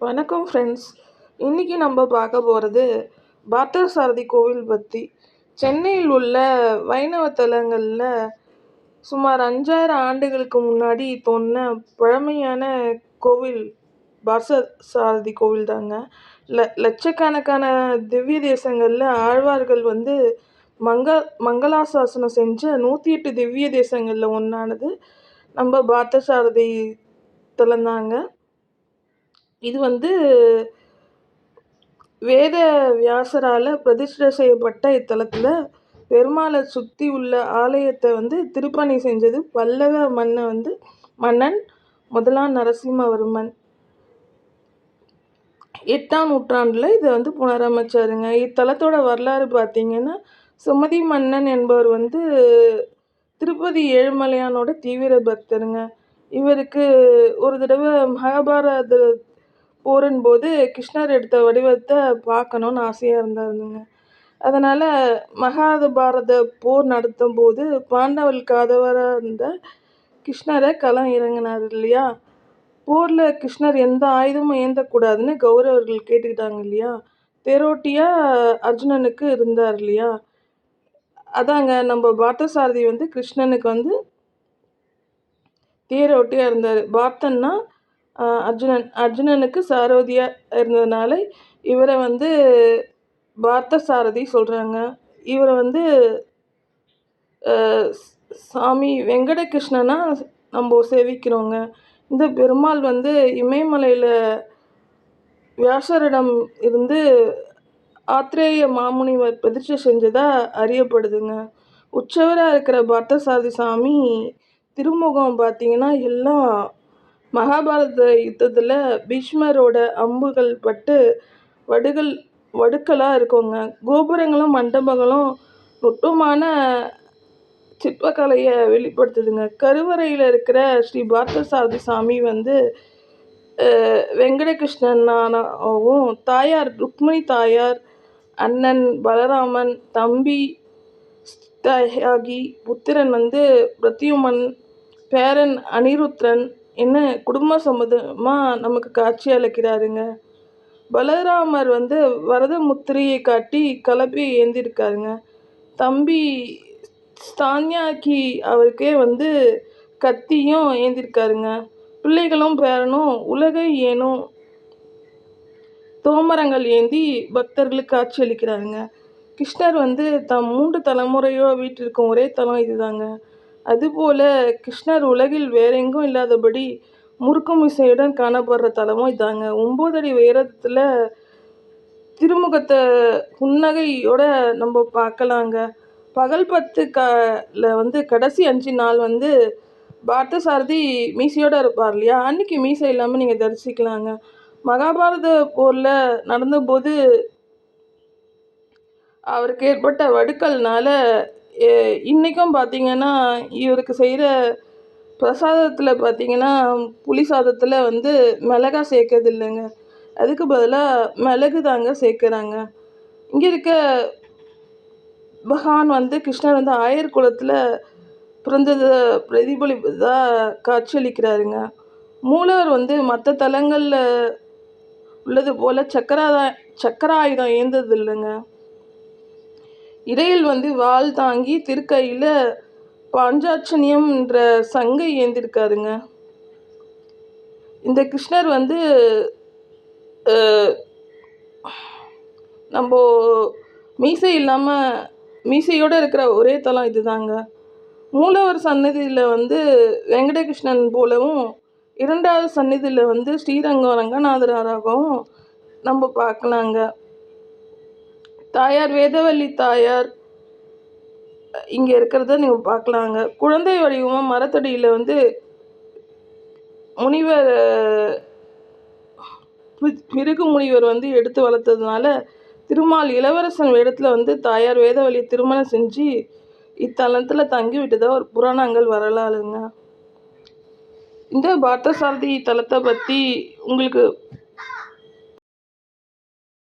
வணக்கம் ஃப்ரெண்ட்ஸ் இன்றைக்கி நம்ம பார்க்க போகிறது பார்த்தசாரதி கோவில் பற்றி சென்னையில் உள்ள வைணவ தலங்களில் சுமார் அஞ்சாயிரம் ஆண்டுகளுக்கு முன்னாடி தோன்றின பழமையான கோவில் பார்த்தசாரதி கோவில் தாங்க. ல லட்சக்கணக்கான திவ்ய தேசங்களில் ஆழ்வார்கள் வந்து மங்க மங்களாசாசனம் செஞ்ச நூற்றி எட்டு திவ்ய தேசங்களில் ஒன்றானது நம்ம பார்த்தசாரதி தலந்தாங்க இது வந்து வேத வியாசரால் பிரதிஷ்டை செய்யப்பட்ட இத்தலத்தில் பெருமாளை சுற்றி உள்ள ஆலயத்தை வந்து திருப்பணி செஞ்சது பல்லவ மன்னன் வந்து மன்னன் முதலாம் நரசிம்மவர்மன். எட்டாம் நூற்றாண்டில் இதை வந்து புனரமைச்சாருங்க. இத்தலத்தோட வரலாறு பார்த்தீங்கன்னா சுமதி மன்னன் என்பவர் வந்து திருப்பதி ஏழுமலையானோட தீவிர பக்தருங்க. இவருக்கு ஒரு தடவை மகாபாரத போரின் போது கிருஷ்ணர் எடுத்த வடிவத்தை பார்க்கணுன்னு ஆசையாக இருந்தாருங்க. அதனால் மகாபாரத போர் நடத்தும் போது பாண்டவல் காதவராக இருந்த கிருஷ்ணரை களம் இறங்கினார் இல்லையா? போரில் கிருஷ்ணர் எந்த ஆயுதமும் ஏந்தக்கூடாதுன்னு கௌரவர்கள் கேட்டுக்கிட்டாங்க இல்லையா? தேரோட்டியாக அர்ஜுனனுக்கு இருந்தார் இல்லையா? அதாங்க நம்ம பார்த்தசாரதி வந்து கிருஷ்ணனுக்கு வந்து தேரோட்டியாக இருந்தார். பார்த்தன்னா அர்ஜுனன் அர்ஜுனனுக்கு சாரதியாக இருந்ததுனால இவரை வந்து பார்த்த சாரதி சொல்கிறாங்க இவரை வந்து சாமி வெங்கடகிருஷ்ணனா நம்ம சேவிக்கிறோங்க. இந்த பெருமாள் வந்து இமயமலையில் வியாசரிடம் இருந்து ஆத்திரேய மாமுனிவர் பிரதிஷ்டை செஞ்சதாக அறியப்படுதுங்க. உற்சவராக இருக்கிற பார்த்தசாரதி சாமி திருமுகம் பார்த்தீங்கன்னா எல்லாம் மகாபாரத யுத்தத்தில் பீஷ்மரோட அம்புகள் பட்டு வடுகள் வடுக்களாக இருக்குங்க. கோபுரங்களும் மண்டபங்களும் நுட்பமான சிற்பக்கலையை வெளிப்படுத்துதுங்க. கருவறையில் இருக்கிற ஸ்ரீ பார்த்தசாரதி சாமி வந்து வெங்கடகிருஷ்ணனானாவும் தாயார் ருக்மிணி தாயார் அண்ணன் பலராமன் தம்பி தியாகி புத்திரன் வந்து பிரத்யுமன் பேரன் அனிருத்ரன் என்ன குடும்ப சம்மதமாக நமக்கு காட்சி அளிக்கிறாருங்க? பலராமர் வந்து வரத முத்திரையை காட்டி கலப்பையை ஏந்திருக்காருங்க. தம்பி ஸ்தான்யாக்கி அவருக்கே வந்து கத்தியும் ஏந்திருக்காருங்க. பிள்ளைகளும் பேரனும் உலகை ஏனும் தோமரங்கள் ஏந்தி பக்தர்களுக்கு காட்சி அளிக்கிறாருங்க. கிருஷ்ணர் வந்து தம் மூன்று தலைமுறையோ வீட்டிற்கும் ஒரே தலம் இதுதாங்க. அதுபோல் கிருஷ்ணர் உலகில் வேறெங்கும் இல்லாதபடி முறுக்கும் இசையுடன் காணப்படுற தலமும் இதாங்க. ஒம்பது அடி உயரத்தில் திருமுகத்தை புன்னகையோட நம்ம பார்க்கலாங்க. பகல் பத்து கல வந்து கடைசி அஞ்சு நாள் வந்து பார்த்தசாரதி மீசையோடு இருப்பார் இல்லையா? அன்றைக்கி மீசை இல்லாமல் நீங்கள் தரிசிக்கலாங்க. மகாபாரத போரில் நடந்தபோது அவருக்கு ஏற்பட்ட வடுக்கல்னால இன்றைக்கும் பார்த்தீங்கன்னா இவருக்கு செய்கிற பிரசாதத்தில் பார்த்தீங்கன்னா புளி சாதத்தில் வந்து மிளகா சேர்க்கறது இல்லைங்க அதுக்கு பதிலாக மிளகு தாங்க சேர்க்குறாங்க. இங்கே இருக்க பகவான் வந்து கிருஷ்ணர் வந்து ஆயர் குலத்தில் பிறந்ததை பிரதிபலிப்பதாக காட்சியளிக்கிறாருங்க. மூலவர் வந்து மற்ற தலங்களில் உள்ளது போல் சக்கராதா சக்கர ஆயுதம் ஏந்தது இல்லைங்க இடையில் வந்து வால் தாங்கி திருக்கையில் பாஞ்சாட்சணியம் என்ற சங்கை ஏந்திருக்காருங்க. இந்த கிருஷ்ணர் வந்து நம்ம மீசை இல்லாமல் மீசையோடு இருக்கிற ஒரே தலம் இதுதாங்க. மூலவர் சன்னதியில் வந்து வெங்கடகிருஷ்ணன் போலவும் இரண்டாவது சன்னதியில் வந்து ஸ்ரீரங்கம் ரங்கநாதராகவும் நம்ம பார்க்கலாங்க. தாயார் வேதவல்லி தாயார் இங்கே இருக்கிறத நீங்கள் பார்க்கலாங்க. குழந்தை வடிவமாக மரத்தடியில் வந்து முனிவர் மிருகு முனிவர் வந்து எடுத்து வளர்த்ததுனால திருமால் இளவரசன் வேடத்தில் வந்து தாயார் வேதவழி திருமணம் செஞ்சு இத்தலத்தில் தங்கி விட்டுதான் ஒரு புராணங்கள் வரலாறுங்க. இந்த பார்த்தசாரதி தலத்தை பற்றி உங்களுக்கு